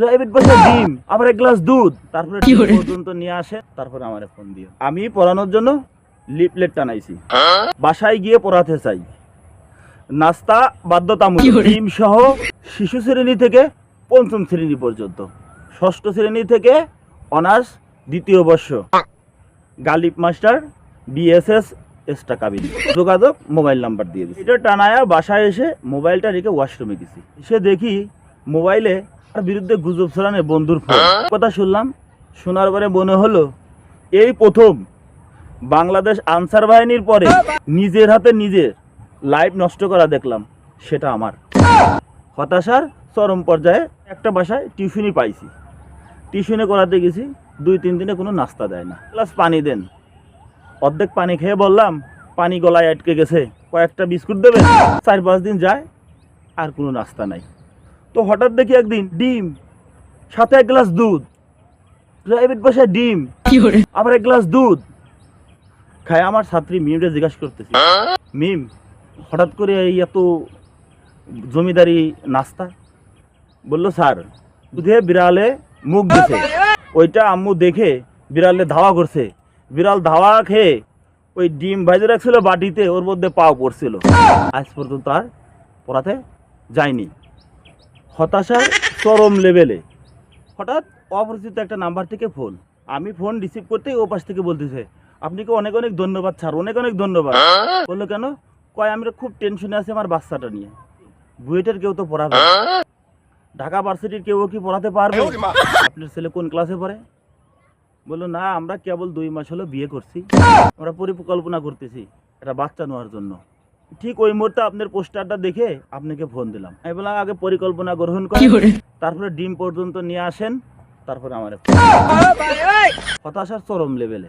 Private বাসা ডিম আবার এক গ্লাস দুধ। তারপরে পর্যন্ত নিয়ে আসে তারপরে আমারে ফোন দিও। আমি পড়ানোর জন্য লিপলেট টানাইছি। বাসায় গিয়ে পড়াতে চাই। নাস্তা বাধ্যতামূলক ডিম সহ শিশু শ্রেণি থেকে পঞ্চম শ্রেণি পর্যন্ত। ষষ্ঠ শ্রেণি থেকে অনার্স দ্বিতীয় বর্ষ। গালিব মাস্টার বিএসএস এক্সট্রা কাবিন যোগাযোগ মোবাইল নাম্বার দিয়ে দিচ্ছি এটা টানায়া বাসায় এসে মোবাইলটা রেখে ওয়াশরুমে গেছি। এসে দেখি মোবাইলে তার বিরুদ্ধে গুজব ছড়ানে বন্ধুর ফোন। কথা শুনলাম শোনার পরে মনে হলো এই প্রথম। বাংলাদেশ আনসার বাহিনীর পরে নিজের হাতে নিজের লাইফ নষ্ট করা দেখলাম সেটা আমার। হতাশার চরম পর্যায়ে একটা বাসায় টিউশনই পাইছি। টিউশনে করাতে গেছি দুই তিন দিনে কোনো নাস্তা দেয় না। প্লাস পানি দেন। অর্ধেক পানি খেয়ে বললাম পানি গলায় আটকে গেছে কয়েকটা বিস্কুট দেবে চার পাঁচ দিন যায় আর কোনো নাস্তা নাই। তো হঠাৎ দেখি একদিন ডিম সাথে এক গ্লাস দুধ। প্রাইভেট বাসায় ডিম আবার এক গ্লাস দুধ। খায় আমার ছাত্রী মিমটা জিজ্ঞাসা করতেছি মিম হঠাৎ করে এই এত জমিদারি নাস্তা? বলল স্যার দুধে বিড়ালে মুখ দিছে ওইটা আম্মু দেখে বিড়ালে ধাওয়া করছে। বিড়াল ধাওয়া খেয়ে ওই ডিম ভাজে রাখছিল বাটিতে ওর মধ্যে পাও পড়ছিল। আজ পর্যন্ত আর পড়াতে যায়নি। হতাশার চরম লেভেলে। হঠাৎ অপরিচিত একটা নাম্বার থেকে ফোন আমি ফোন রিসিভ করতেই ও পাশ থেকে বলতেছে, আপনাকে অনেক অনেক ধন্যবাদ স্যার, অনেক অনেক ধন্যবাদ। বলল, কেন? কয় আমি খুব টেনশনে আছি আমার বাচ্চাটা নিয়ে। বুয়েটের কেউ তো পড়াবে ঢাকা ভার্সিটির কেউ কি পড়াতে পারবে? আপনার ছেলে কোন ক্লাসে পড়ে? বলল, না, আমরা কেবল দুই মাস হলো বিয়ে করছি। আমরা পরিকল্পনা করতেছি একটা বাচ্চা নেওয়ার জন্য। ঠিক ওই মুহূর্তে আপনার পোস্টারটা দেখে আপনাকে ফোন দিলাম। আমি বললাম আগে পরিকল্পনা গ্রহণ করেন তারপরে ডিম পর্যন্ত নিয়ে আসেন তারপরে আমার হতাশার চরম লেভেলে